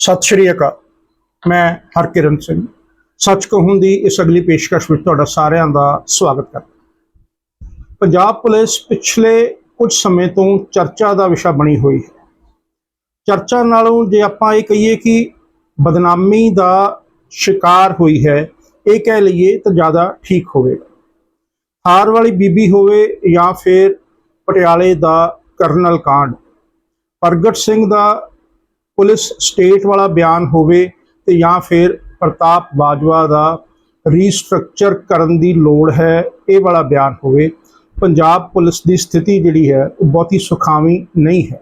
ਸਤਿ ਸ਼੍ਰੀ ਅਕਾਲ। ਮੈਂ ਹਰਕਿਰਨ ਸਿੰਘ। ਸੱਚ ਕਹੂੰ ਦੀ ਇਸ ਅਗਲੀ ਪੇਸ਼ਕਸ਼ ਵਿੱਚ ਤੁਹਾਡਾ ਸਾਰਿਆਂ ਦਾ ਸਵਾਗਤ ਕਰਦਾ ਪੰਜਾਬ ਪੁਲਿਸ ਪਿਛਲੇ ਕੁਝ ਸਮੇਂ ਤੋਂ ਚਰਚਾ ਦਾ ਵਿਸ਼ਾ ਬਣੀ ਹੋਈ ਹੈ। ਚਰਚਾ ਨਾਲੋਂ ਜੇ ਆਪਾਂ ਇਹ ਕਹੀਏ ਕਿ ਬਦਨਾਮੀ ਦਾ ਸ਼ਿਕਾਰ ਹੋਈ ਹੈ, ਇਹ ਕਹਿ ਲਈਏ ਤਾਂ ਜ਼ਿਆਦਾ ਠੀਕ ਹੋਵੇਗਾ। ਹਾਰ ਵਾਲੀ ਬੀਬੀ ਹੋਵੇ ਜਾਂ ਫਿਰ ਪਟਿਆਲੇ ਦਾ ਕਰਨਲ ਕਾਂਡ। ਪ੍ਰਗਟ ਸਿੰਘ ਦਾ ਪੁਲਿਸ ਸਟੇਟ ਵਾਲਾ ਬਿਆਨ ਹੋਵੇ ਤੇ ਜਾਂ ਫਿਰ ਪ੍ਰਤਾਪ ਬਾਜਵਾ ਦਾ ਰੀਸਟਰਕਚਰ ਕਰਨ ਦੀ ਲੋੜ ਹੈ, ਇਹ ਵਾਲਾ ਬਿਆਨ ਹੋਵੇ, ਪੰਜਾਬ ਪੁਲਿਸ ਦੀ ਸਥਿਤੀ ਜਿਹੜੀ ਹੈ, ਉਹ ਬਹੁਤੀ ਸੁਖਾਵੀਂ ਨਹੀਂ ਹੈ।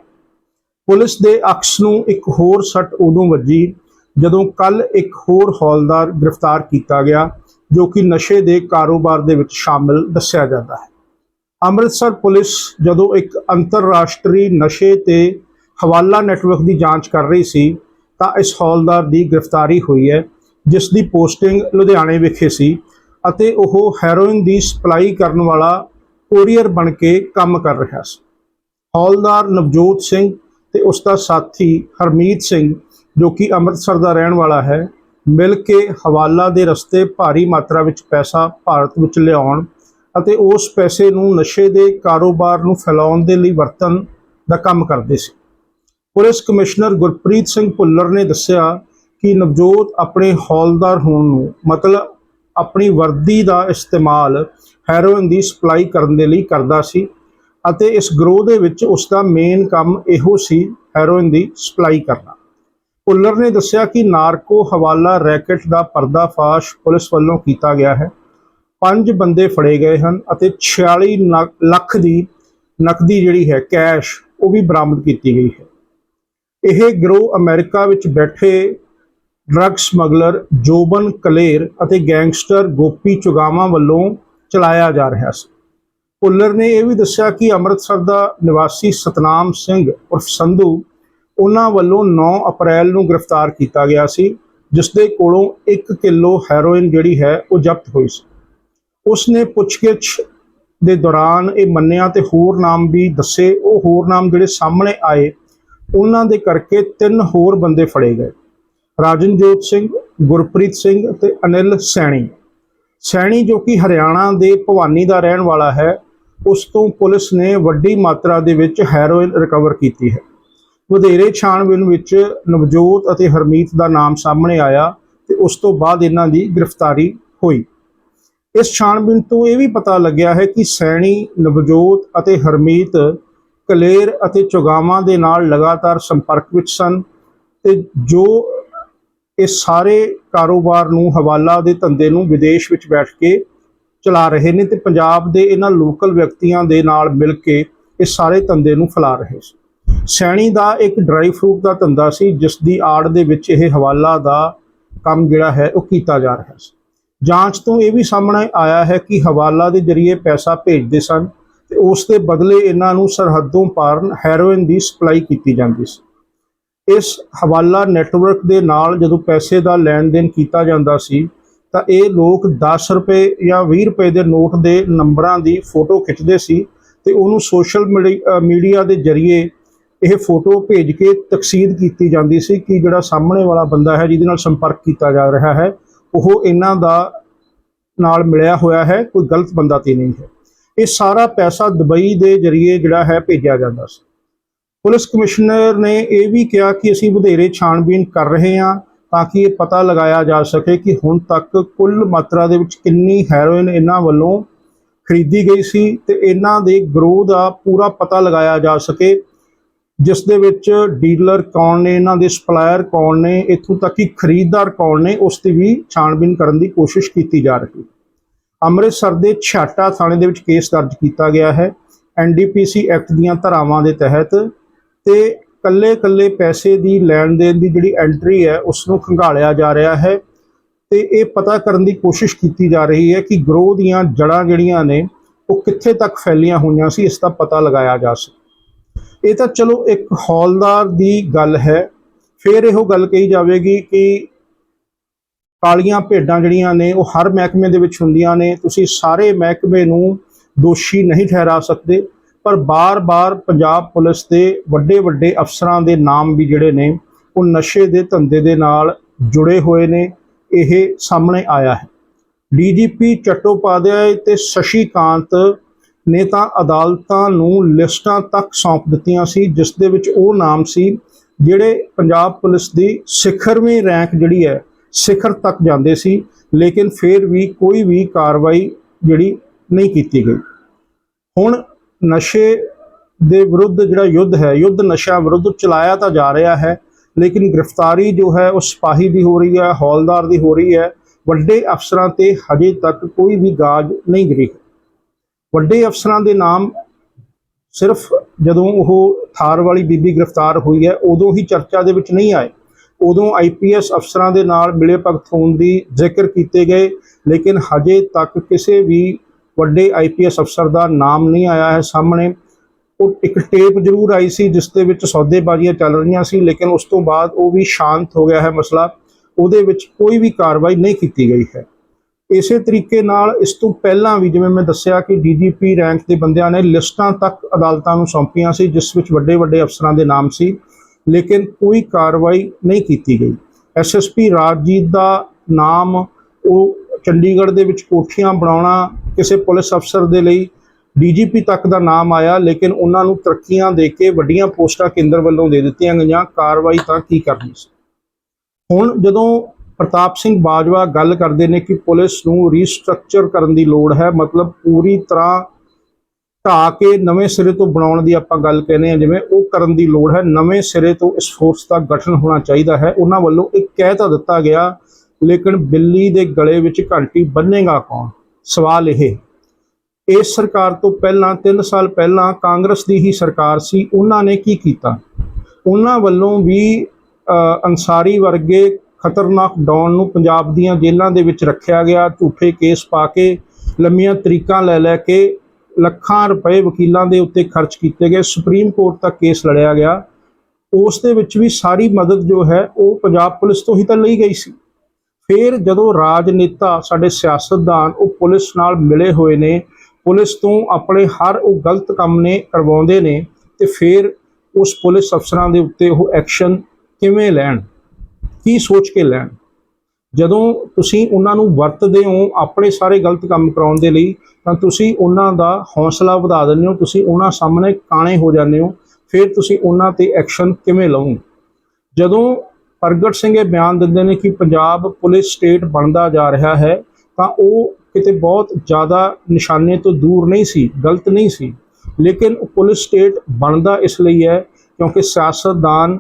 ਪੁਲਿਸ ਦੇ ਅਕਸ ਨੂੰ ਇੱਕ ਹੋਰ ਸੱਟ ਉਦੋਂ ਵੱਜੀ ਜਦੋਂ ਕੱਲ ਇੱਕ ਹੋਰ ਹੌਲਦਾਰ ਗ੍ਰਿਫਤਾਰ ਕੀਤਾ ਗਿਆ, ਜੋ ਕਿ ਨਸ਼ੇ ਦੇ ਕਾਰੋਬਾਰ ਦੇ ਵਿੱਚ ਸ਼ਾਮਲ ਦੱਸਿਆ ਜਾਂਦਾ ਹੈ। ਅੰਮ੍ਰਿਤਸਰ ਪੁਲਿਸ ਜਦੋਂ ਇੱਕ ਅੰਤਰਰਾਸ਼ਟਰੀ ਨਸ਼ੇ ਤੇ ਹਵਾਲਾ ਨੈਟਵਰਕ ਦੀ ਜਾਂਚ ਕਰ ਰਹੀ ਸੀ, ਤਾਂ ਇਸ ਹੌਲਦਾਰ ਦੀ ਗ੍ਰਿਫਤਾਰੀ ਹੋਈ ਹੈ, ਜਿਸ ਦੀ ਪੋਸਟਿੰਗ ਲੁਧਿਆਣੇ ਵਿਖੇ ਸੀ ਅਤੇ ਉਹ ਹੈਰੋਇਨ ਦੀ ਸਪਲਾਈ ਕਰਨ ਵਾਲਾ ਕੋਰੀਅਰ ਬਣ ਕੇ ਕੰਮ ਕਰ ਰਿਹਾ ਸੀ। ਹੌਲਦਾਰ ਨਵਜੋਤ ਸਿੰਘ ਤੇ ਉਸ ਦਾ ਸਾਥੀ ਹਰਮੀਤ ਸਿੰਘ, ਜੋ ਕਿ ਅੰਮ੍ਰਿਤਸਰ ਦਾ ਰਹਿਣ ਵਾਲਾ ਹੈ, ਮਿਲ ਕੇ ਹਵਾਲਾ ਦੇ ਰਸਤੇ ਭਾਰੀ ਮਾਤਰਾ ਵਿੱਚ ਪੈਸਾ ਭਾਰਤ ਵਿੱਚ ਲਿਆਉਣ ਅਤੇ ਉਸ ਪੈਸੇ ਨੂੰ ਨਸ਼ੇ ਦੇ ਕਾਰੋਬਾਰ ਨੂੰ ਫੈਲਾਉਣ ਦੇ ਲਈ ਵਰਤਣ ਦਾ ਕੰਮ ਕਰਦੇ ਸੀ। ਪੁਲਿਸ ਕਮਿਸ਼ਨਰ ਗੁਰਪ੍ਰੀਤ ਸਿੰਘ ਭੁੱਲਰ ਨੇ ਦੱਸਿਆ ਕਿ ਨਵਜੋਤ ਆਪਣੇ ਹੌਲਦਾਰ ਹੋਣ ਨੂੰ, ਮਤਲਬ ਆਪਣੀ ਵਰਦੀ ਦਾ ਇਸਤੇਮਾਲ ਹੈਰੋਇਨ ਦੀ ਸਪਲਾਈ ਕਰਨ ਦੇ ਲਈ ਕਰਦਾ ਸੀ ਅਤੇ ਇਸ ਗਰੋਹ ਦੇ ਵਿੱਚ ਉਸ ਦਾ ਮੇਨ ਕੰਮ ਇਹੋ ਸੀ ਹੈਰੋਇਨ ਦੀ ਸਪਲਾਈ ਕਰਨਾ। ਭੁੱਲਰ ਨੇ ਦੱਸਿਆ ਕਿ ਨਾਰਕੋ ਹਵਾਲਾ ਰੈਕਟ ਦਾ ਪਰਦਾਫਾਸ਼ ਪੁਲਿਸ ਵੱਲੋਂ ਕੀਤਾ ਗਿਆ ਹੈ। ਪੰਜ ਬੰਦੇ ਫੜੇ ਗਏ ਹਨ ਅਤੇ 46 ਨਕ- ਲੱਖ ਦੀ ਨਕਦੀ ਜਿਹੜੀ ਹੈ, ਕੈਸ਼ ਉਹ ਵੀ ਬਰਾਮਦ ਕੀਤੀ ਗਈ ਹੈ। ਇਹ ਗਰੋਹ ਅਮਰੀਕਾ ਵਿੱਚ ਬੈਠੇ ਡਰੱਗ ਸਮਗਲਰ ਜੋਬਨ ਕਲੇਰ ਅਤੇ ਗੈਂਗਸਟਰ ਗੋਪੀ ਚੁਗਾਵਾਂ ਵੱਲੋਂ ਚਲਾਇਆ ਜਾ ਰਿਹਾ ਸੀ। ਭੁੱਲਰ ਨੇ ਇਹ ਵੀ ਦੱਸਿਆ ਕਿ ਅੰਮ੍ਰਿਤਸਰ ਦਾ ਨਿਵਾਸੀ ਸਤਨਾਮ ਸਿੰਘ ਉਰਫ ਸੰਧੂ ਉਹਨਾਂ ਵੱਲੋਂ 9 ਅਪ੍ਰੈਲ ਨੂੰ ਗ੍ਰਿਫਤਾਰ ਕੀਤਾ ਗਿਆ ਸੀ ਜਿਸ ਦੇ ਕੋਲੋਂ 1 ਕਿਲੋ ਹੈਰੋਇਨ ਜਿਹੜੀ ਹੈ ਉਹ ਜ਼ਬਤ ਹੋਈ ਸੀ। ਉਸ ਨੇ ਪੁੱਛਗਿੱਛ ਦੇ ਦੌਰਾਨ ਇਹ ਮੰਨਿਆ ਤੇ ਹੋਰ ਨਾਮ ਵੀ ਦੱਸੇ। ਉਹ ਹੋਰ ਨਾਮ ਜਿਹੜੇ ਸਾਹਮਣੇ ਆਏ ਉਹਨਾਂ ਦੇ ਕਰਕੇ ਤਿੰਨ ਹੋਰ ਬੰਦੇ ਫੜੇ ਗਏ। ਰਾਜਨਜੋਤ ਸਿੰਘ, ਗੁਰਪ੍ਰੀਤ ਸਿੰਘ ਤੇ ਅਨਿਲ ਸੈਣੀ। ਸੈਣੀ ਜੋ ਕਿ ਹਰਿਆਣਾ ਦੇ ਭਵਾਨੀ ਦਾ ਰਹਿਣ ਵਾਲਾ ਹੈ, ਉਸ ਤੋਂ ਪੁਲਿਸ ਨੇ ਵੱਡੀ ਮਾਤਰਾ ਦੇ ਵਿੱਚ ਹੈਰੋਇਨ ਰਿਕਵਰ ਕੀਤੀ ਹੈ। ਵਧੇਰੇ ਛਾਣਬੀਨ ਵਿੱਚ ਨਵਜੋਤ ਅਤੇ ਹਰਮੀਤ ਦਾ ਨਾਮ ਸਾਹਮਣੇ ਆਇਆ ਤੇ ਉਸ ਤੋਂ ਬਾਅਦ ਇਹਨਾਂ ਦੀ ਗ੍ਰਿਫਤਾਰੀ ਹੋਈ। ਇਸ ਛਾਣਬੀਨ ਤੋਂ ਇਹ ਵੀ ਪਤਾ ਲੱਗਿਆ ਹੈ ਕਿ ਸੈਣੀ, ਨਵਜੋਤ ਅਤੇ ਹਰਮੀਤ ਕਲੇਰ ਅਤੇ ਚੁਗਾਵਾਂ ਦੇ ਨਾਲ ਲਗਾਤਾਰ ਸੰਪਰਕ ਵਿੱਚ ਸਨ ਤੇ ਜੋ ਇਹ ਸਾਰੇ ਕਾਰੋਬਾਰ ਨੂੰ ਹਵਾਲਾ ਦੇ ਧੰਦੇ ਨੂੰ ਵਿਦੇਸ਼ ਵਿੱਚ ਬੈਠ ਕੇ ਚਲਾ ਰਹੇ ਨੇ ਤੇ ਪੰਜਾਬ ਦੇ ਇਹਨਾਂ ਲੋਕਲ ਵਿਅਕਤੀਆਂ ਦੇ ਨਾਲ ਮਿਲ ਕੇ ਇਹ ਸਾਰੇ ਧੰਦੇ ਨੂੰ ਫੈਲਾ ਰਹੇ ਸੀ। ਸੈਣੀ ਦਾ ਇੱਕ ਡਰਾਈ ਫਰੂਟ ਦਾ ਧੰਦਾ ਸੀ ਜਿਸ ਦੀ ਆੜ ਦੇ ਵਿੱਚ ਇਹ ਹਵਾਲਾ ਦਾ ਕੰਮ ਜਿਹੜਾ ਹੈ ਉਹ ਕੀਤਾ ਜਾ ਰਿਹਾ ਸੀ। ਜਾਂਚ ਤੋਂ ਇਹ ਵੀ ਸਾਹਮਣੇ ਆਇਆ ਹੈ ਕਿ ਹਵਾਲਾ ਦੇ ਜ਼ਰੀਏ ਪੈਸਾ ਭੇਜਦੇ ਸਨ ਤੇ ਉਸ ਦੇ ਬਦਲੇ ਇਹਨਾਂ ਨੂੰ ਸਰਹੱਦੋਂ ਪਾਰ ਹੈਰੋਇਨ ਦੀ ਸਪਲਾਈ ਕੀਤੀ ਜਾਂਦੀ ਸੀ। ਇਸ ਹਵਾਲਾ ਨੈਟਵਰਕ ਦੇ ਨਾਲ ਜਦੋਂ ਪੈਸੇ ਦਾ ਲੈਣ ਦੇਣ ਕੀਤਾ ਜਾਂਦਾ ਸੀ, ਤਾਂ ਇਹ ਲੋਕ 10 ਰੁਪਏ ਜਾਂ 20 ਰੁਪਏ ਦੇ ਨੋਟ ਦੇ ਨੰਬਰਾਂ ਦੀ ਫੋਟੋ ਖਿੱਚਦੇ ਸੀ ਤੇ ਉਹਨੂੰ ਸੋਸ਼ਲ ਮੀਡੀਆ ਦੇ ਜ਼ਰੀਏ ਇਹ ਫੋਟੋ ਭੇਜ ਕੇ ਤਕਸੀਦ ਕੀਤੀ ਜਾਂਦੀ ਸੀ ਕਿ ਜਿਹੜਾ ਸਾਹਮਣੇ ਵਾਲਾ ਬੰਦਾ ਹੈ ਜਿਹਦੇ ਨਾਲ ਸੰਪਰਕ ਕੀਤਾ ਜਾ ਰਿਹਾ ਹੈ, ਉਹ ਇਹਨਾਂ ਦਾ ਨਾਲ ਮਿਲਿਆ ਹੋਇਆ ਹੈ, ਕੋਈ ਗਲਤ ਬੰਦਾ ਤੇ ਨਹੀਂ ਹੈ। ਇਹ ਸਾਰਾ ਪੈਸਾ ਦੁਬਈ ਦੇ ਜ਼ਰੀਏ ਜਿਹੜਾ ਹੈ ਭੇਜਿਆ ਜਾਂਦਾ ਸੀ। ਪੁਲਿਸ ਕਮਿਸ਼ਨਰ ਨੇ ਇਹ ਵੀ ਕਿਹਾ ਕਿ ਅਸੀਂ ਵਧੇਰੇ ਛਾਣਬੀਨ ਕਰ ਰਹੇ ਹਾਂ ਤਾਂ ਕਿ ਇਹ ਪਤਾ ਲਗਾਇਆ ਜਾ ਸਕੇ ਕਿ ਹੁਣ ਤੱਕ ਕੁੱਲ ਮਾਤਰਾ ਦੇ ਵਿੱਚ ਕਿੰਨੀ ਹੈਰੋਇਨ ਇਹਨਾਂ ਵੱਲੋਂ ਖਰੀਦੀ ਗਈ ਸੀ ਤੇ ਇਹਨਾਂ ਦੇ ਗਰੋਹ ਦਾ ਪੂਰਾ ਪਤਾ ਲਗਾਇਆ ਜਾ ਸਕੇ, ਜਿਸ ਦੇ ਵਿੱਚ ਡੀਲਰ ਕੌਣ ਨੇ, ਇਹਨਾਂ ਦੇ ਸਪਲਾਇਰ ਕੌਣ ਨੇ, ਇੱਥੋਂ ਤੱਕ ਕਿ ਖਰੀਦਦਾਰ ਕੌਣ ਨੇ, ਉਸ ਦੀ ਵੀ ਛਾਣਬੀਨ ਕਰਨ ਦੀ ਕੋਸ਼ਿਸ਼ ਕੀਤੀ ਜਾ ਰਹੀ ਹੈ। ਅੰਮ੍ਰਿਤਸਰ ਦੇ ਛਾਟਾ ਥਾਣੇ ਦੇ ਵਿੱਚ ਕੇਸ ਦਰਜ ਕੀਤਾ ਗਿਆ ਹੈ ਐਨਡੀਪੀਸੀ ਐਕਟ ਦੀਆਂ ਧਾਰਾਵਾਂ ਦੇ ਤਹਿਤ ਤੇ ਕੱਲੇ ਕੱਲੇ ਪੈਸੇ ਦੀ ਲੈਣ ਦੇਣ ਦੀ ਜਿਹੜੀ ਐਂਟਰੀ ਹੈ ਉਸ ਨੂੰ ਖੰਗਾਲਿਆ ਜਾ ਰਿਹਾ ਹੈ ਤੇ ਇਹ ਪਤਾ ਕਰਨ ਦੀ ਕੋਸ਼ਿਸ਼ ਕੀਤੀ ਜਾ ਰਹੀ ਹੈ ਕਿ ਗਰੋਹ ਦੀਆਂ ਜੜਾਂ ਜਿਹੜੀਆਂ ਨੇ, ਉਹ ਕਿੱਥੇ ਤੱਕ ਫੈਲੀਆਂ ਹੋਈਆਂ ਸੀ, ਇਸ ਦਾ ਪਤਾ ਲਗਾਇਆ ਜਾ ਸਕੇ। ਇਹ ਤਾਂ ਚਲੋ ਇੱਕ ਹੌਲਦਾਰ ਦੀ ਗੱਲ ਹੈ, ਫਿਰ ਇਹੋ ਗੱਲ ਕਹੀ ਜਾਵੇਗੀ ਕਿ ਕਾਲੀਆਂ ਭੇਡਾਂ ਜਿਹੜੀਆਂ ਨੇ, ਉਹ ਹਰ ਮਹਿਕਮੇ ਦੇ ਵਿੱਚ ਹੁੰਦੀਆਂ ਨੇ। ਤੁਸੀਂ ਸਾਰੇ ਮਹਿਕਮੇ ਨੂੰ ਦੋਸ਼ੀ ਨਹੀਂ ਠਹਿਰਾ ਸਕਦੇ, ਪਰ ਬਾਰ-ਬਾਰ ਪੰਜਾਬ ਪੁਲਿਸ ਦੇ ਵੱਡੇ ਵੱਡੇ ਅਫਸਰਾਂ ਦੇ ਨਾਮ ਵੀ ਜਿਹੜੇ ਨੇ, ਉਹ ਨਸ਼ੇ ਦੇ ਧੰਦੇ ਦੇ ਨਾਲ ਜੁੜੇ ਹੋਏ ਨੇ। ਇਹ ਸਾਹਮਣੇ ਆਇਆ ਹੈ। ਡੀਜੀਪੀ ਚਟੋਪਾਧਿਆਏ ਤੇ ਸ਼ਸ਼ੀਕਾਂਤ ਨੇ ਤਾਂ ਅਦਾਲਤਾਂ ਨੂੰ ਲਿਸਟਾਂ ਤੱਕ ਸੌਂਪ ਦਿੱਤੀਆਂ ਸੀ, ਜਿਸ ਦੇ ਵਿੱਚ ਉਹ ਨਾਮ ਸੀ, ਜਿਹੜੇ ਪੰਜਾਬ ਪੁਲਿਸ ਦੀ ਸਿਖਰਵੀਂ ਰੈਂਕ ਜਿਹੜੀ ਹੈ ਸਿਖਰ ਤੱਕ ਜਾਂਦੇ ਸੀ, ਲੇਕਿਨ ਫਿਰ ਵੀ ਕੋਈ ਵੀ ਕਾਰਵਾਈ ਜਿਹੜੀ ਨਹੀਂ ਕੀਤੀ ਗਈ। ਹੁਣ ਨਸ਼ੇ ਦੇ ਵਿਰੁੱਧ ਜਿਹੜਾ ਯੁੱਧ ਹੈ, ਯੁੱਧ ਨਸ਼ਾ ਵਿਰੁੱਧ ਚਲਾਇਆ ਤਾਂ ਜਾ ਰਿਹਾ ਹੈ, ਲੇਕਿਨ ਗ੍ਰਿਫਤਾਰੀ ਜੋ ਹੈ ਉਹ ਸਿਪਾਹੀ ਦੀ ਹੋ ਰਹੀ ਹੈ, ਹੌਲਦਾਰ ਦੀ ਹੋ ਰਹੀ ਹੈ। ਵੱਡੇ ਅਫਸਰਾਂ ਤੇ ਹਜੇ ਤੱਕ ਕੋਈ ਵੀ ਗਾਜ ਨਹੀਂ ਗਿਰੀ। ਵੱਡੇ ਅਫਸਰਾਂ ਦੇ ਨਾਮ ਸਿਰਫ ਜਦੋਂ ਉਹ ਥਾਰ ਵਾਲੀ ਬੀਬੀ ਗ੍ਰਿਫਤਾਰ ਹੋਈ ਹੈ, ਉਦੋਂ ਹੀ ਚਰਚਾ ਦੇ ਵਿੱਚ ਨਹੀਂ ਆਏ। ਉਦੋਂ ਆਈਪੀਐਸ ਅਫਸਰਾਂ ਦੇ ਨਾਲ ਮਿਲੇ ਭਗਤ ਹੋਣ ਦੀ ਜ਼ਿਕਰ ਕੀਤੇ ਗਏ, ਲੇਕਿਨ ਹਜੇ ਤੱਕ ਕਿਸੇ ਵੀ ਵੱਡੇ ਆਈਪੀਐਸ ਅਫਸਰ ਦਾ ਨਾਮ ਨਹੀਂ ਆਇਆ ਹੈ ਸਾਹਮਣੇ। ਉਹ ਇੱਕ ਟੇਪ ਜ਼ਰੂਰ ਆਈ ਸੀ ਜਿਸ ਦੇ ਵਿੱਚ ਸੌਦੇਬਾਜ਼ੀਆਂ ਚੱਲ ਰਹੀਆਂ ਸੀ, ਲੇਕਿਨ ਉਸ ਤੋਂ ਬਾਅਦ ਉਹ ਵੀ ਸ਼ਾਂਤ ਹੋ ਗਿਆ ਹੈ ਮਸਲਾ। ਉਹਦੇ ਵਿੱਚ ਕੋਈ ਵੀ ਕਾਰਵਾਈ ਨਹੀਂ ਕੀਤੀ ਗਈ ਹੈ। ਇਸੇ ਤਰੀਕੇ ਨਾਲ ਇਸ ਤੋਂ ਪਹਿਲਾਂ ਵੀ ਜਿਵੇਂ ਮੈਂ ਦੱਸਿਆ ਕਿ ਡੀਜੀਪੀ ਰੈਂਕ ਦੇ ਬੰਦਿਆਂ ਨੇ ਲਿਸਟਾਂ ਤੱਕ ਅਦਾਲਤਾਂ ਨੂੰ ਸੌਂਪੀਆਂ ਸੀ, ਜਿਸ ਵਿੱਚ ਵੱਡੇ ਵੱਡੇ ਅਫਸਰਾਂ ਦੇ ਨਾਮ ਸੀ। ਲੇਕਿਨ ਕੋਈ ਕਾਰਵਾਈ ਨਹੀਂ ਕੀਤੀ ਗਈ। ਐਸਐਸਪੀ ਰਾਜਜੀਤ ਦਾ ਨਾਮ, ਉਹ ਚੰਡੀਗੜ੍ਹ ਦੇ ਵਿੱਚ ਕੋਠੀਆਂ ਬਣਾਉਣਾ ਕਿਸੇ ਪੁਲਿਸ ਅਫਸਰ ਦੇ ਲਈ ਡੀਜੀਪੀ ਤੱਕ ਦਾ ਨਾਮ ਆਇਆ, ਲੇਕਿਨ ਉਹਨਾਂ ਨੂੰ ਤਰੱਕੀਆਂ ਦੇ ਕੇ ਵੱਡੀਆਂ ਪੋਸਟਾਂ ਕੇਂਦਰ ਵੱਲੋਂ ਦੇ ਦਿੱਤੀਆਂ ਗਈਆਂ। ਕਾਰਵਾਈ ਤਾਂ ਕੀ ਕਰਨੀ ਸੀ? ਹੁਣ ਜਦੋਂ ਪ੍ਰਤਾਪ ਸਿੰਘ ਬਾਜਵਾ ਗੱਲ ਕਰਦੇ ਨੇ ਕਿ ਪੁਲਿਸ ਨੂੰ ਰੀਸਟਰਕਚਰ ਕਰਨ ਦੀ ਲੋੜ ਹੈ, ਮਤਲਬ ਪੂਰੀ ਤਰ੍ਹਾਂ ਢਾਹ ਕੇ ਨਵੇਂ ਸਿਰੇ ਤੋਂ ਬਣਾਉਣ ਦੀ ਆਪਾਂ ਗੱਲ ਕਹਿੰਦੇ ਆ ਜਿਵੇਂ ਉਹ ਕਰਨ ਦੀ ਲੋੜ ਹੈ, ਨਵੇਂ ਸਿਰੇ ਤੋਂ ਇਸ ਫੋਰਸ ਦਾ ਗਠਨ ਹੋਣਾ ਚਾਹੀਦਾ ਹੈ। ਉਹਨਾਂ ਵੱਲੋਂ ਇੱਕ ਕਹਿ ਤਾਂ ਦਿੱਤਾ ਗਿਆ, ਲੇਕਿਨ ਬਿੱਲੀ ਦੇ ਗਲੇ ਵਿੱਚ ਘੰਟੀ ਬੰਨੇਗਾ ਕੌਣ? ਸਵਾਲ ਇਹ। ਇਸ ਸਰਕਾਰ ਤੋਂ ਪਹਿਲਾਂ 3 ਸਾਲ ਪਹਿਲਾਂ ਕਾਂਗਰਸ ਦੀ ਹੀ ਸਰਕਾਰ ਸੀ, ਉਹਨਾਂ ਨੇ ਕੀ ਕੀਤਾ? ਉਹਨਾਂ ਵੱਲੋਂ ਵੀ ਅੰਸਾਰੀ ਵਰਗੇ ਖਤਰਨਾਕ ਡੌਨ ਨੂੰ ਪੰਜਾਬ ਦੀਆਂ ਜੇਲ੍ਹਾਂ ਦੇ ਵਿੱਚ ਰੱਖਿਆ ਗਿਆ, ਝੂਠੇ ਕੇਸ ਪਾ ਕੇ ਲੰਮੀਆਂ ਤਰੀਕਾਂ ਲੈ ਲੈ ਕੇ ਲੱਖਾਂ ਰੁਪਏ ਵਕੀਲਾਂ ਦੇ ਉੱਤੇ ਖਰਚ ਕੀਤੇ ਗਏ। ਸੁਪਰੀਮ ਕੋਰਟ ਤੱਕ ਕੇਸ ਲੜਿਆ ਗਿਆ। ਉਸ ਦੇ ਵਿੱਚ ਵੀ ਸਾਰੀ ਮਦਦ ਜੋ ਹੈ, ਉਹ ਪੰਜਾਬ ਪੁਲਿਸ ਤੋਂ ਹੀ ਤਾਂ ਲਈ ਗਈ ਸੀ। ਫਿਰ ਜਦੋਂ ਰਾਜਨੇਤਾ ਸਾਡੇ ਸਿਆਸਤਦਾਨ, ਉਹ ਪੁਲਿਸ ਨਾਲ ਮਿਲੇ ਹੋਏ ਨੇ। ਪੁਲਿਸ ਤੋਂ ਆਪਣੇ ਹਰ ਉਹ ਗਲਤ ਕੰਮ ਨੇ ਕਰਵਾਉਂਦੇ ਨੇ ਤੇ ਫਿਰ ਉਸ ਪੁਲਿਸ ਅਫਸਰਾਂ ਦੇ ਉੱਤੇ ਉਹ ਐਕਸ਼ਨ ਕਿਵੇਂ ਲੈਣ? ਕੀ ਸੋਚ ਕੇ ਲੈਣ? ਜਦੋਂ ਤੁਸੀਂ ਉਹਨਾਂ ਨੂੰ ਵਰਤਦੇ ਹੋ ਆਪਣੇ ਸਾਰੇ ਗਲਤ ਕੰਮ ਕਰਾਉਣ ਦੇ ਲਈ, ਤਾਂ ਤੁਸੀਂ ਉਹਨਾਂ ਦਾ ਹੌਸਲਾ ਵਧਾ ਦਿੰਦੇ ਹੋ, ਤੁਸੀਂ ਉਹਨਾਂ ਸਾਹਮਣੇ ਕਾਣੇ ਹੋ ਜਾਂਦੇ ਹੋ, ਫਿਰ ਤੁਸੀਂ ਉਹਨਾਂ ਤੇ ਐਕਸ਼ਨ ਕਿਵੇਂ ਲਓਗੇ ਜਦੋਂ ਪ੍ਰਗਟ ਸਿੰਘ ਇਹ ਬਿਆਨ ਦਿੰਦੇ ਨੇ ਕਿ ਪੰਜਾਬ ਪੁਲਿਸ ਸਟੇਟ ਬਣਦਾ ਜਾ ਰਿਹਾ ਹੈ, ਤਾਂ ਉਹ ਕਿਤੇ ਬਹੁਤ ਜ਼ਿਆਦਾ ਨਿਸ਼ਾਨੇ ਤੋਂ ਦੂਰ ਨਹੀਂ ਸੀ, ਗਲਤ ਨਹੀਂ ਸੀ। ਲੇਕਿਨ ਪੁਲਿਸ ਸਟੇਟ ਬਣਦਾ ਇਸ ਲਈ ਹੈ ਕਿਉਂਕਿ ਸਿਆਸਤਦਾਨ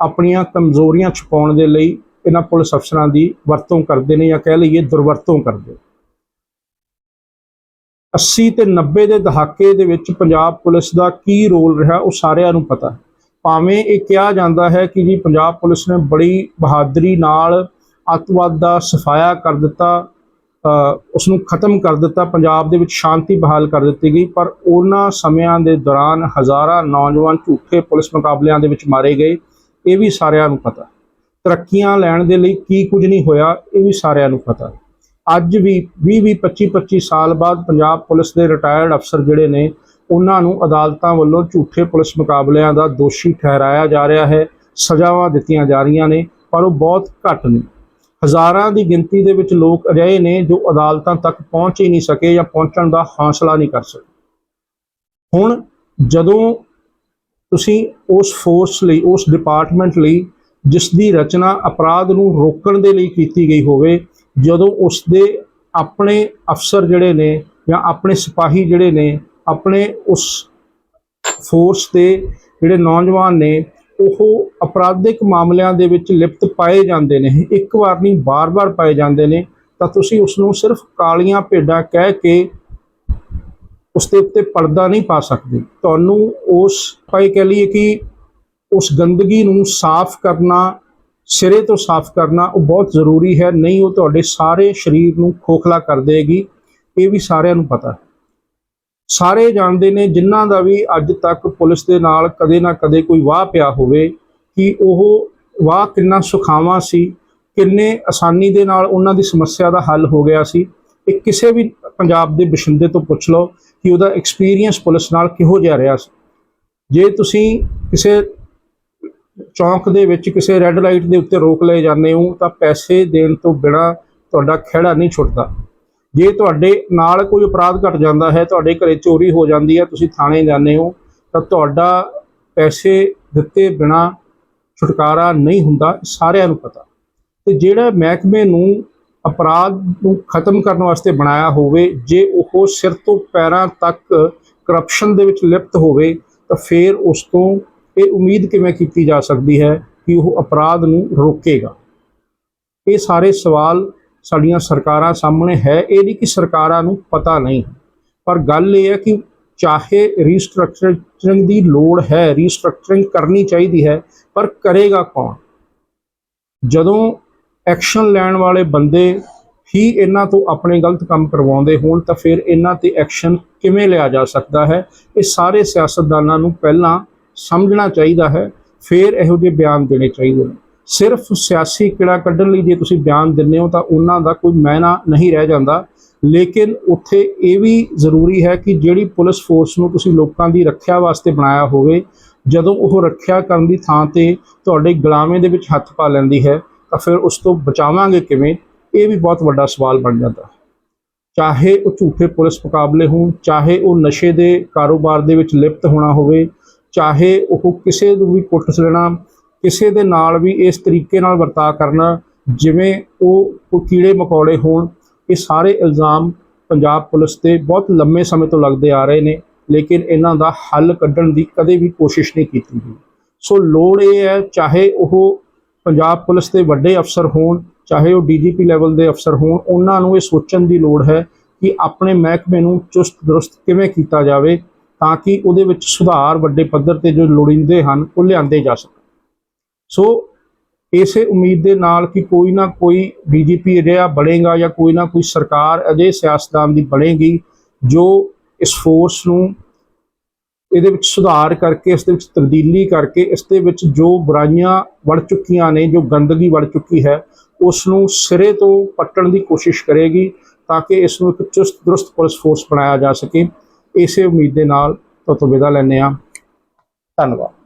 ਆਪਣੀਆਂ ਕਮਜ਼ੋਰੀਆਂ ਛੁਪਾਉਣ ਦੇ ਲਈ ਇਹਨਾਂ ਪੁਲਿਸ ਅਫਸਰਾਂ ਦੀ ਵਰਤੋਂ ਕਰਦੇ ਨੇ ਜਾਂ ਕਹਿ ਲਈਏ ਦੁਰਵਰਤੋਂ ਕਰਦੇ 80 ਤੇ 90 ਦੇ ਦਹਾਕੇ ਦੇ ਵਿੱਚ ਪੰਜਾਬ ਪੁਲਿਸ ਦਾ ਕੀ ਰੋਲ ਰਿਹਾ ਉਹ ਸਾਰਿਆਂ ਨੂੰ ਪਤਾ ਹੈ। ਭਾਵੇਂ ਇਹ ਕਿਹਾ ਜਾਂਦਾ ਹੈ ਕਿ ਜੀ ਪੰਜਾਬ ਪੁਲਿਸ ਨੇ ਬੜੀ ਬਹਾਦਰੀ ਨਾਲ ਅੱਤਵਾਦ ਦਾ ਸਫਾਇਆ ਕਰ ਦਿੱਤਾ ਅ, ਉਸ ਨੂੰ ਖਤਮ ਕਰ ਦਿੱਤਾ ਪੰਜਾਬ ਦੇ ਵਿੱਚ ਸ਼ਾਂਤੀ ਬਹਾਲ ਕਰ ਦਿੱਤੀ ਗਈ ਪਰ ਉਹਨਾਂ ਸਮਿਆਂ ਦੇ ਦੌਰਾਨ ਹਜ਼ਾਰਾਂ ਨੌਜਵਾਨ ਝੂਠੇ ਪੁਲਿਸ ਮੁਕਾਬਲਿਆਂ ਦੇ ਵਿੱਚ ਮਾਰੇ ਗਏ ਇਹ ਵੀ ਸਾਰਿਆਂ ਨੂੰ ਪਤਾ ਤਰੱਕੀਆਂ ਲੈਣ ਦੇ ਲਈ ਕੀ ਕੁਝ ਨਹੀਂ ਹੋਇਆ, ਇਹ ਵੀ ਸਾਰਿਆਂ ਨੂੰ ਪਤਾ। ਅੱਜ ਵੀ 20 20 25 25 ਸਾਲ ਬਾਅਦ ਪੰਜਾਬ ਪੁਲਿਸ ਦੇ ਰਿਟਾਇਰਡ ਅਫਸਰ ਜਿਹੜੇ ਨੇ, ਉਹਨਾਂ ਨੂੰ ਅਦਾਲਤਾਂ ਵੱਲੋਂ ਝੂਠੇ ਪੁਲਿਸ ਮੁਕਾਬਲਿਆਂ ਦਾ ਦੋਸ਼ੀ ਠਹਿਰਾਇਆ ਜਾ ਰਿਹਾ ਹੈ, ਸਜ਼ਾਵਾਂ ਦਿੱਤੀਆਂ ਜਾ ਰਹੀਆਂ ਨੇ, ਪਰ ਉਹ ਬਹੁਤ ਘੱਟ ਨੇ। ਹਜ਼ਾਰਾਂ ਦੀ ਗਿਣਤੀ ਦੇ ਵਿੱਚ ਲੋਕ ਅਜਿਹੇ ਨੇ ਜੋ ਅਦਾਲਤਾਂ ਤੱਕ ਪਹੁੰਚ ਹੀ ਨਹੀਂ ਸਕੇ ਜਾਂ ਪਹੁੰਚਣ ਦਾ ਹੌਸਲਾ ਨਹੀਂ ਕਰ ਸਕੇ। ਹੁਣ ਜਦੋਂ ਤੁਸੀਂ ਉਸ ਫੋਰਸ ਲਈ, ਉਸ ਡਿਪਾਰਟਮੈਂਟ ਲਈ ਜਿਸ ਦੀ ਰਚਨਾ ਅਪਰਾਧ ਨੂੰ ਰੋਕਣ ਦੇ ਲਈ ਕੀਤੀ ਗਈ ਹੋਵੇ, ਜਦੋਂ ਉਸ ਦੇ ਆਪਣੇ ਅਫਸਰ ਜਿਹੜੇ ਨੇ ਜਾਂ ਆਪਣੇ ਸਿਪਾਹੀ ਜਿਹੜੇ ਨੇ, ਆਪਣੇ ਉਸ ਫੋਰਸ ਦੇ ਜਿਹੜੇ ਨੌਜਵਾਨ ਨੇ, ਉਹ ਅਪਰਾਧਿਕ ਮਾਮਲਿਆਂ ਦੇ ਵਿੱਚ ਲਿਪਤ ਪਾਏ ਜਾਂਦੇ ਨੇ। ਇੱਕ ਵਾਰ ਨਹੀਂ, ਬਾਰ-ਬਾਰ ਪਾਏ ਜਾਂਦੇ ਨੇ। ਤਾਂ ਤੁਸੀਂ ਉਸ ਨੂੰ ਸਿਰਫ ਕਾਲੀਆਂ ਭੇਡਾਂ ਕਹਿ ਕੇ ਉਸ ਦੇ ਉੱਤੇ ਪਰਦਾ ਨਹੀਂ ਪਾ ਸਕਦੇ। ਤੁਹਾਨੂੰ ਉਸ, ਭਾਈ ਕਹਿ ਲਈਏ ਕਿ ਉਸ ਗੰਦਗੀ ਨੂੰ ਸਾਫ਼ ਕਰਨਾ, ਸਿਰੇ ਤੋਂ ਸਾਫ਼ ਕਰਨਾ ਉਹ ਬਹੁਤ ਜ਼ਰੂਰੀ ਹੈ, ਨਹੀਂ ਉਹ ਤੁਹਾਡੇ ਸਾਰੇ ਸਰੀਰ ਨੂੰ ਖੋਖਲਾ ਕਰ ਦੇਗੀ ਇਹ ਵੀ ਸਾਰਿਆਂ ਨੂੰ ਪਤਾ। ਹੈ ਸਾਰੇ ਜਾਣਦੇ ਨੇ, ਜਿਨ੍ਹਾਂ ਦਾ ਵੀ ਅੱਜ ਤੱਕ ਪੁਲਿਸ ਦੇ ਨਾਲ ਕਦੇ ਨਾ ਕਦੇ ਕੋਈ ਵਾਹ ਪਿਆ ਹੋਵੇ, ਕਿ ਉਹ ਵਾਹ ਕਿੰਨਾ ਸੁਖਾਵਾਂ ਸੀ, ਕਿੰਨੇ ਆਸਾਨੀ ਦੇ ਨਾਲ ਉਹਨਾਂ ਦੀ ਸਮੱਸਿਆ ਦਾ ਹੱਲ ਹੋ ਗਿਆ ਸੀ। ਇਹ ਕਿਸੇ ਵੀ ਪੰਜਾਬ ਦੇ ਬਸ਼ਿੰਦੇ ਤੋਂ ਪੁੱਛ ਲਓ ਕਿ ਉਹਦਾ ਐਕਸਪੀਰੀਅੰਸ ਪੁਲਿਸ ਨਾਲ ਕਿਹੋ ਜਿਹਾ ਰਿਹਾ ਸੀ। ਜੇ ਤੁਸੀਂ ਕਿਸੇ ਚੌਂਕ ਦੇ ਵਿੱਚ ਕਿਸੇ ਰੈੱਡ ਲਾਈਟ ਦੇ ਉੱਤੇ ਰੋਕ ਲਏ ਜਾਂਦੇ ਹੋ, ਤਾਂ ਪੈਸੇ ਦੇਣ ਤੋਂ ਬਿਨਾ ਤੁਹਾਡਾ ਖਹਿੜਾ ਨਹੀਂ ਛੁੱਟਦਾ। ਜੇ ਤੁਹਾਡੇ ਨਾਲ ਕੋਈ ਅਪਰਾਧ ਘਟ ਜਾਂਦਾ ਹੈ, ਤੁਹਾਡੇ ਘਰੇ ਚੋਰੀ ਹੋ ਜਾਂਦੀ ਹੈ, ਤੁਸੀਂ ਥਾਣੇ ਜਾਂਦੇ ਹੋ, ਤਾਂ ਤੁਹਾਡਾ ਪੈਸੇ ਦਿੱਤੇ ਬਿਨਾ ਛੁਟਕਾਰਾ ਨਹੀਂ ਹੁੰਦਾ ਸਾਰਿਆਂ ਨੂੰ ਪਤਾ। ਤੇ ਜਿਹੜਾ ਮਹਿਕਮੇ ਨੂੰ ਅਪਰਾਧ ਨੂੰ ਖਤਮ ਕਰਨ ਵਾਸਤੇ ਬਣਾਇਆ ਹੋਵੇ, ਜੇ ਉਹ ਸਿਰ ਤੋਂ ਪੈਰਾਂ ਤੱਕ ਕਰਪਸ਼ਨ ਦੇ ਵਿੱਚ ਲਿਪਤ ਹੋਵੇ, ਤਾਂ ਫਿਰ ਉਸ ਤੋਂ ਇਹ ਉਮੀਦ ਕਿਵੇਂ ਕੀਤੀ ਜਾ ਸਕਦੀ ਹੈ ਕਿ ਉਹ ਅਪਰਾਧ ਨੂੰ ਰੋਕੇਗਾ? ਇਹ ਸਾਰੇ ਸਵਾਲ ਸਾਡੀਆਂ ਸਰਕਾਰਾਂ ਸਾਹਮਣੇ ਹੈ, ਇਹ ਨਹੀਂ ਕਿ ਸਰਕਾਰਾਂ ਨੂੰ ਪਤਾ ਨਹੀਂ। ਪਰ ਗੱਲ ਇਹ ਹੈ ਕਿ ਚਾਹੇ ਰੀਸਟਰਕਚਰਿੰਗ ਦੀ ਲੋੜ ਹੈ ਰੀਸਟਰਕਚਰਿੰਗ ਕਰਨੀ ਚਾਹੀਦੀ ਹੈ, ਪਰ ਕਰੇਗਾ ਕੌਣ? ਜਦੋਂ ਐਕਸ਼ਨ ਲੈਣ ਵਾਲੇ ਬੰਦੇ ਹੀ ਇਹਨਾਂ ਤੋਂ ਆਪਣੇ ਗਲਤ ਕੰਮ ਕਰਵਾਉਂਦੇ ਹੋਣ, ਤਾਂ ਫਿਰ ਇਹਨਾਂ ਤੇ ਐਕਸ਼ਨ ਕਿਵੇਂ ਲਿਆ ਜਾ ਸਕਦਾ ਹੈ? ਇਹ ਸਾਰੇ ਸਿਆਸਤਦਾਨਾਂ ਨੂੰ ਪਹਿਲਾਂ ਸਮਝਣਾ ਚਾਹੀਦਾ ਹੈ, ਫਿਰ ਇਹੋ ਜਿਹੇ ਬਿਆਨ ਦੇਣੇ ਚਾਹੀਦੇ ਨੇ। ਸਿਰਫ ਸਿਆਸੀ ਕਿੜਾ ਕੱਢਣ ਲਈ ਜੇ ਤੁਸੀਂ ਬਿਆਨ ਦਿੰਦੇ ਹੋ ਤਾਂ ਉਹਨਾਂ ਦਾ ਕੋਈ ਮਾਇਨਾ ਨਹੀਂ ਰਹਿ ਜਾਂਦਾ। ਲੇਕਿਨ ਉੱਥੇ ਇਹ ਵੀ ਜ਼ਰੂਰੀ ਹੈ ਕਿ ਜਿਹੜੀ ਪੁਲਿਸ ਫੋਰਸ ਨੂੰ ਤੁਸੀਂ ਲੋਕਾਂ ਦੀ ਰੱਖਿਆ ਵਾਸਤੇ ਬਣਾਇਆ ਹੋਵੇ, ਜਦੋਂ ਉਹ ਰੱਖਿਆ ਕਰਨ ਦੀ ਥਾਂ ਤੇ ਤੁਹਾਡੇ ਗੁਲਾਮੇ ਦੇ ਵਿੱਚ ਹੱਥ ਪਾ ਲੈਂਦੀ ਹੈ, ਤਾਂ ਫਿਰ ਉਸ ਤੋਂ ਬਚਾਵਾਂਗੇ ਕਿਵੇਂ? ਇਹ ਵੀ ਬਹੁਤ ਵੱਡਾ ਸਵਾਲ ਬਣ ਜਾਂਦਾ। ਹੈ ਚਾਹੇ ਉਹ ਝੂਠੇ ਪੁਲਿਸ ਮੁਕਾਬਲੇ ਹੋਣ, ਚਾਹੇ ਉਹ ਨਸ਼ੇ ਦੇ ਕਾਰੋਬਾਰ ਦੇ ਵਿੱਚ ਲਿਪਤ ਹੋਣਾ ਹੋਵੇ ਚਾਹੇ ਉਹ ਕਿਸੇ ਨੂੰ ਵੀ ਕੁੱਟ ਲੈਣਾ, ਕਿਸੇ ਦੇ ਨਾਲ ਵੀ ਇਸ ਤਰੀਕੇ ਨਾਲ ਵਰਤਾਅ ਕਰਨਾ, ਜਿਵੇਂ ਉਹ ਕੀੜੇ ਮਕੌੜੇ ਹੋਣ, ਇਹ ਸਾਰੇ ਇਲਜ਼ਾਮ ਪੰਜਾਬ ਪੁਲਿਸ ਤੇ ਬਹੁਤ ਲੰਮੇ ਸਮੇਂ ਤੋਂ ਲੱਗਦੇ ਆ ਰਹੇ ਨੇ, ਲੇਕਿਨ ਇਹਨਾਂ ਦਾ ਹੱਲ ਕੱਢਣ ਦੀ ਕਦੇ ਵੀ ਕੋਸ਼ਿਸ਼ ਨਹੀਂ ਕੀਤੀ ਗਈ। ਸੋ ਲੋੜ ਇਹ ਹੈ, ਚਾਹੇ ਉਹ ਪੰਜਾਬ ਪੁਲਿਸ ਦੇ ਵੱਡੇ ਅਫਸਰ ਹੋਣ, ਚਾਹੇ ਉਹ ਡੀਜੀਪੀ ਲੈਵਲ ਦੇ ਅਫਸਰ ਹੋਣ, ਉਹਨਾਂ ਨੂੰ ਇਹ ਸੋਚਣ ਦੀ ਲੋੜ ਹੈ ਕਿ ਆਪਣੇ ਮਹਿਕਮੇ ਨੂੰ ਚੁਸਤ ਦਰੁਸਤ ਕਿਵੇਂ ਕੀਤਾ ਜਾਵੇ ਤਾਂ ਕਿ ਉਹਦੇ ਵਿੱਚ ਸੁਧਾਰ ਵੱਡੇ ਪੱਧਰ ਤੇ ਜੋ ਲੋੜੀਂਦੇ ਹਨ, ਉਹ ਲਿਆਂਦੇ ਜਾ ਸਕਣ। ਸੋ ਇਸੇ ਉਮੀਦ ਦੇ ਨਾਲ ਕਿ ਕੋਈ ਨਾ ਕੋਈ ਡੀਜੀਪੀ ਅਜਿਹਾ ਬਣੇਗਾ ਜਾਂ ਕੋਈ ਨਾ ਕੋਈ ਸਰਕਾਰ ਅਜੇ ਸਿਆਸਤਦਾਨ ਦੀ ਬਣੇਗੀ ਜੋ ਇਸ ਫੋਰਸ ਨੂੰ ਇਹਦੇ ਵਿੱਚ ਸੁਧਾਰ ਕਰਕੇ, ਇਸ ਦੇ ਵਿੱਚ ਤਬਦੀਲੀ ਕਰਕੇ, ਇਸ ਦੇ ਵਿੱਚ ਜੋ ਬੁਰਾਈਆਂ ਵੜ ਚੁੱਕੀਆਂ ਨੇ, ਜੋ ਗੰਦਗੀ ਵੜ ਚੁੱਕੀ ਹੈ, ਉਸ ਨੂੰ ਸਿਰੇ ਤੋਂ ਪੱਟਣ ਦੀ ਕੋਸ਼ਿਸ਼ ਕਰੇਗੀ ਤਾਂ ਕਿ ਇਸ ਨੂੰ ਇੱਕ ਚੁਸਤ ਦਰੁਸਤ ਪੁਲਿਸ ਫੋਰਸ ਬਣਾਇਆ ਜਾ ਸਕੇ। ਇਸੇ ਉਮੀਦ ਦੇ ਨਾਲ ਤੁਹਾਨੂੰ ਵਿਦਾ ਲੈਂਦੇ ਹਾਂ। ਧੰਨਵਾਦ।